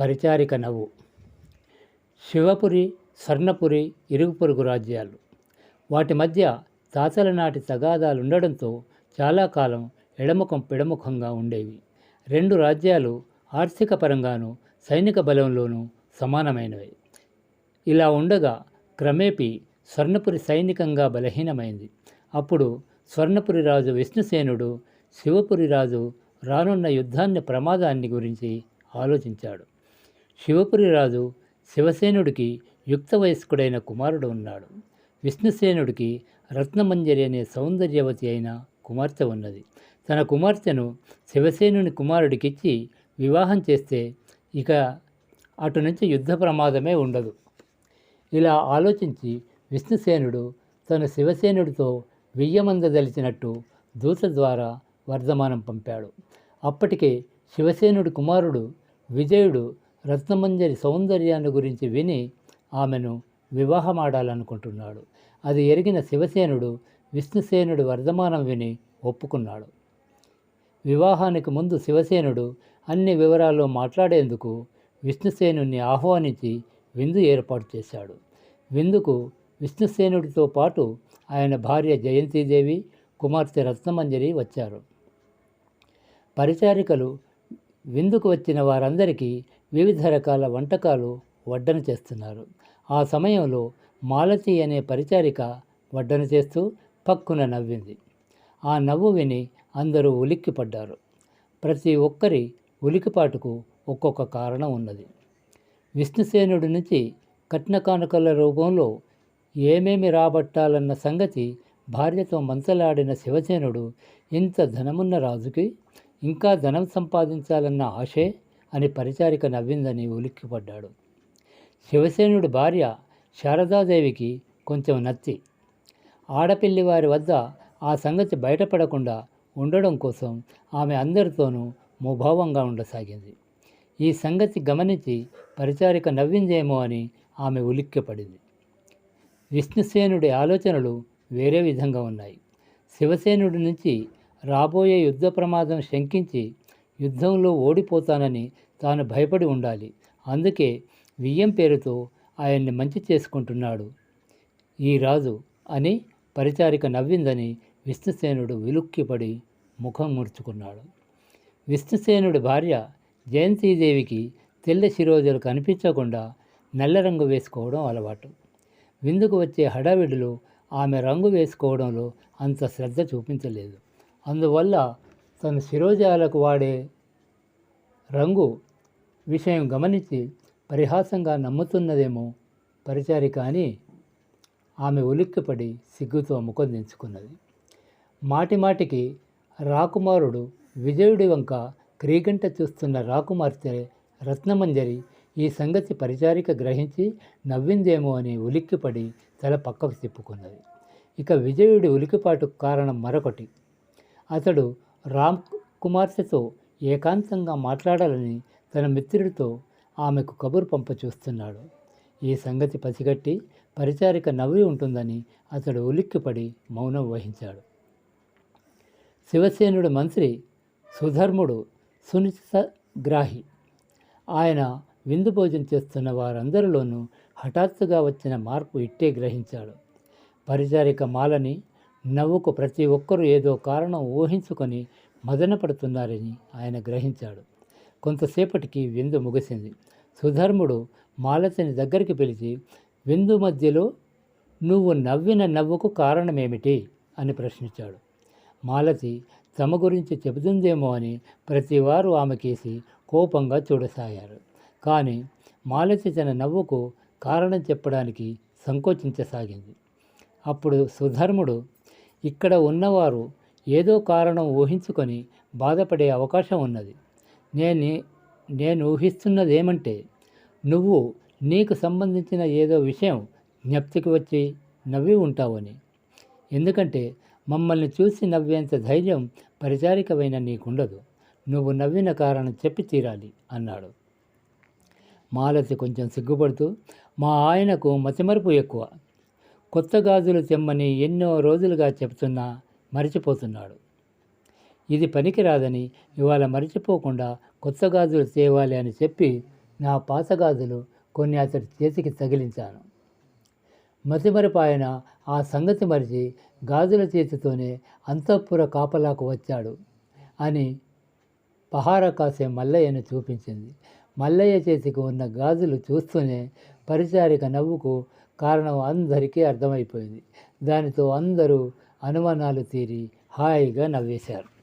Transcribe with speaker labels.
Speaker 1: పరిచారిక నవ్వు. శివపురి స్వర్ణపురి ఇరుగు పొరుగు రాజ్యాలు. వాటి మధ్య తాతల నాటి తగాదాలు ఉండడంతో చాలా కాలం ఎడముఖం పిడముఖంగా ఉండేవి. రెండు రాజ్యాలు ఆర్థిక పరంగానూ సైనిక బలంలోనూ సమానమైనవి. ఇలా ఉండగా క్రమేపీ స్వర్ణపురి సైనికంగా బలహీనమైంది. అప్పుడు స్వర్ణపురి రాజు విష్ణుసేనుడు శివపురి రాజు రానున్న యుద్ధాన్ని ప్రమాదాన్ని గురించి ఆలోచించాడు. శివపురి రాజు శివసేనుడికి యుక్త వయస్కుడైన కుమారుడు ఉన్నాడు. విష్ణుసేనుడికి రత్నమంజరి అనే సౌందర్యవతి అయిన కుమార్తె ఉన్నది. తన కుమార్తెను శివసేనుని కుమారుడికిచ్చి వివాహం చేస్తే ఇక అటు నుంచి యుద్ధ ప్రమాదమే ఉండదు. ఇలా ఆలోచించి విష్ణుసేనుడు తను శివసేనుడితో వెయ్యమందదలిచినట్టు దూత ద్వారా వర్ధమానం పంపాడు. అప్పటికే శివసేనుడి కుమారుడు విజయుడు రత్నమంజరి సౌందర్యాన్ని గురించి విని ఆమెను వివాహమాడాలనుకుంటున్నాడు. అది ఎరిగిన శివసేనుడు విష్ణుసేనుడి వర్ధమానం విని ఒప్పుకున్నాడు. వివాహానికి ముందు శివసేనుడు అన్ని వివరాల్లో మాట్లాడేందుకు విష్ణుసేనుని ఆహ్వానించి విందు ఏర్పాటు చేశాడు. విందుకు విష్ణుసేనుడితో పాటు ఆయన భార్య జయంతిదేవి కుమార్తె రత్నమంజరి వచ్చారు. పరిచారికలు విందుకు వచ్చిన వారందరికీ వివిధ రకాల వంటకాలు వడ్డన చేస్తున్నారు. ఆ సమయంలో మాలతి అనే పరిచారిక వడ్డన చేస్తూ పక్కున నవ్వింది. ఆ నవ్వు విని అందరూ ఉలిక్కిపడ్డారు. ప్రతి ఒక్కరి ఉలికిపాటుకు ఒక్కొక్క కారణం ఉన్నది. విష్ణుసేనుడి నుంచి కట్న కానుకల రూపంలో ఏమేమి రాబట్టాలన్న సంగతి భార్యతో మంచలాడిన శివసేనుడు ఇంత ధనమున్న రాజుకి ఇంకా ధనం సంపాదించాలన్న ఆశే అని పరిచారిక నవ్విందని ఉలిక్కిపడ్డాడు. శివసేనుడి భార్య శారదాదేవికి కొంచెం నచ్చి ఆడపిల్లి వారి వద్ద ఆ సంగతి బయటపడకుండా ఉండడం కోసం ఆమె అందరితోనూ ముభావంగా ఉండసాగింది. ఈ సంగతి గమనించి పరిచారిక నవ్విందేమో అని ఆమె ఉలిక్కిపడింది. విష్ణుసేనుడి ఆలోచనలు వేరే విధంగా ఉన్నాయి. శివసేనుడి నుంచి రాబోయే యుద్ధ ప్రమాదం శంకించి యుద్ధంలో ఓడిపోతానని తాను భయపడి ఉండాలి. అందుకే వియ్యం పేరుతో ఆయన్ని మంచి చేసుకుంటున్నాడు. ఈ రాజు అని పరిచారిక నవ్విందని విష్ణుసేనుడు విలుక్కిపడి ముఖం ముడుచుకున్నాడు. విష్ణుసేనుడి భార్య జయంతీదేవికి తెల్ల శిరోజులు కనిపించకుండా నల్ల రంగు వేసుకోవడం అలవాటు. విందుకు వచ్చే హడావిడిలో ఆమె రంగు వేసుకోవడంలో అంత శ్రద్ధ చూపించలేదు. అందువల్ల తన శిరోజాలకు వాడే రంగు విషయం గమనించి పరిహాసంగా నమ్ముతున్నదేమో పరిచారిక అని ఆమె ఉలిక్కిపడి సిగ్గుతో ముఖందించుకున్నది మాటిమాటికి రాకుమారుడు విజయుడి వంక క్రీగంట చూస్తున్న రాకుమార్తె రత్నమంజరి ఈ సంగతి పరిచారిక గ్రహించి నవ్విందేమో అని ఉలిక్కిపడి తల పక్కకు తిప్పుకున్నది. ఇక విజయుడి ఉలికిపాటు కారణం మరొకటి. అతడు రామ్ కుమార్తెతో ఏకాంతంగా మాట్లాడాలని తన మిత్రుడితో ఆమెకు కబురు పంప చూస్తున్నాడు ఈ సంగతి పసిగట్టి పరిచారిక నవ్వి ఉంటుందని అతడు ఉలిక్కిపడి మౌనం వహించాడు. శివసేనుడి మంత్రి సుధర్ముడు సునిశ్చిత గ్రాహి ఆయన విందు భోజనం చేస్తున్న వారందరిలోనూ హఠాత్తుగా వచ్చిన మార్పు ఇట్టే గ్రహించాడు. పరిచారిక మాలని నవ్వుకు ప్రతి ఒక్కరూ ఏదో కారణం ఊహించుకొని మదనపడుతున్నారని ఆయన గ్రహించాడు. కొంతసేపటికి విందు ముగిసింది. సుధర్ముడు మాలతిని దగ్గరికి పిలిచి విందు మధ్యలో నువ్వు నవ్విన నవ్వుకు కారణమేమిటి? అని ప్రశ్నించాడు. మాలతి తమ గురించి చెబుతుందేమో అని ప్రతివారు ఆమెకేసి కోపంగా చూడసాగారు. కానీ మాలతి తన నవ్వుకు కారణం చెప్పడానికి సంకోచించసాగింది. అప్పుడు సుధర్ముడు ఇక్కడ ఉన్నవారు ఏదో కారణం ఊహించుకొని బాధపడే అవకాశం ఉన్నది. నేను నేను ఊహిస్తున్నది ఏమంటే నువ్వు నీకు సంబంధించిన ఏదో విషయం జ్ఞప్తికి వచ్చి నవ్వి ఉంటావని. ఎందుకంటే మమ్మల్ని చూసి నవ్వేంత ధైర్యం పరిచారికమైన నీకుండదు. నువ్వు నవ్విన కారణం చెప్పి తీరాలి అన్నాడు. మాలతి కొంచెం సిగ్గుపడుతూ మా ఆయనకు మతిమరుపు ఎక్కువ. కొత్త గాజులు తెమ్మని ఎన్నో రోజులుగా చెప్తున్నా మరిచిపోతున్నాడు. ఇది పనికిరాదని ఇవాళ మరిచిపోకుండా కొత్త గాజులు తేవాలి అని చెప్పి నా పాత గాజులు కొన్ని అతడి చేతికి తగిలించాను. మతిమరిపాయన ఆ సంగతి మరిచి గాజుల చేతితోనే అంతఃపుర కాపలాకు వచ్చాడు అని పహార కాసే మల్లయ్యను చూపించింది. మల్లయ్య చేతికి ఉన్న గాజులు చూస్తూనే పరిచారిక నవ్వుకు కారణం అందరికీ అర్థమైపోయింది. దానితో అందరూ అనుమానాలు తీరి హాయిగా నవ్వేశారు.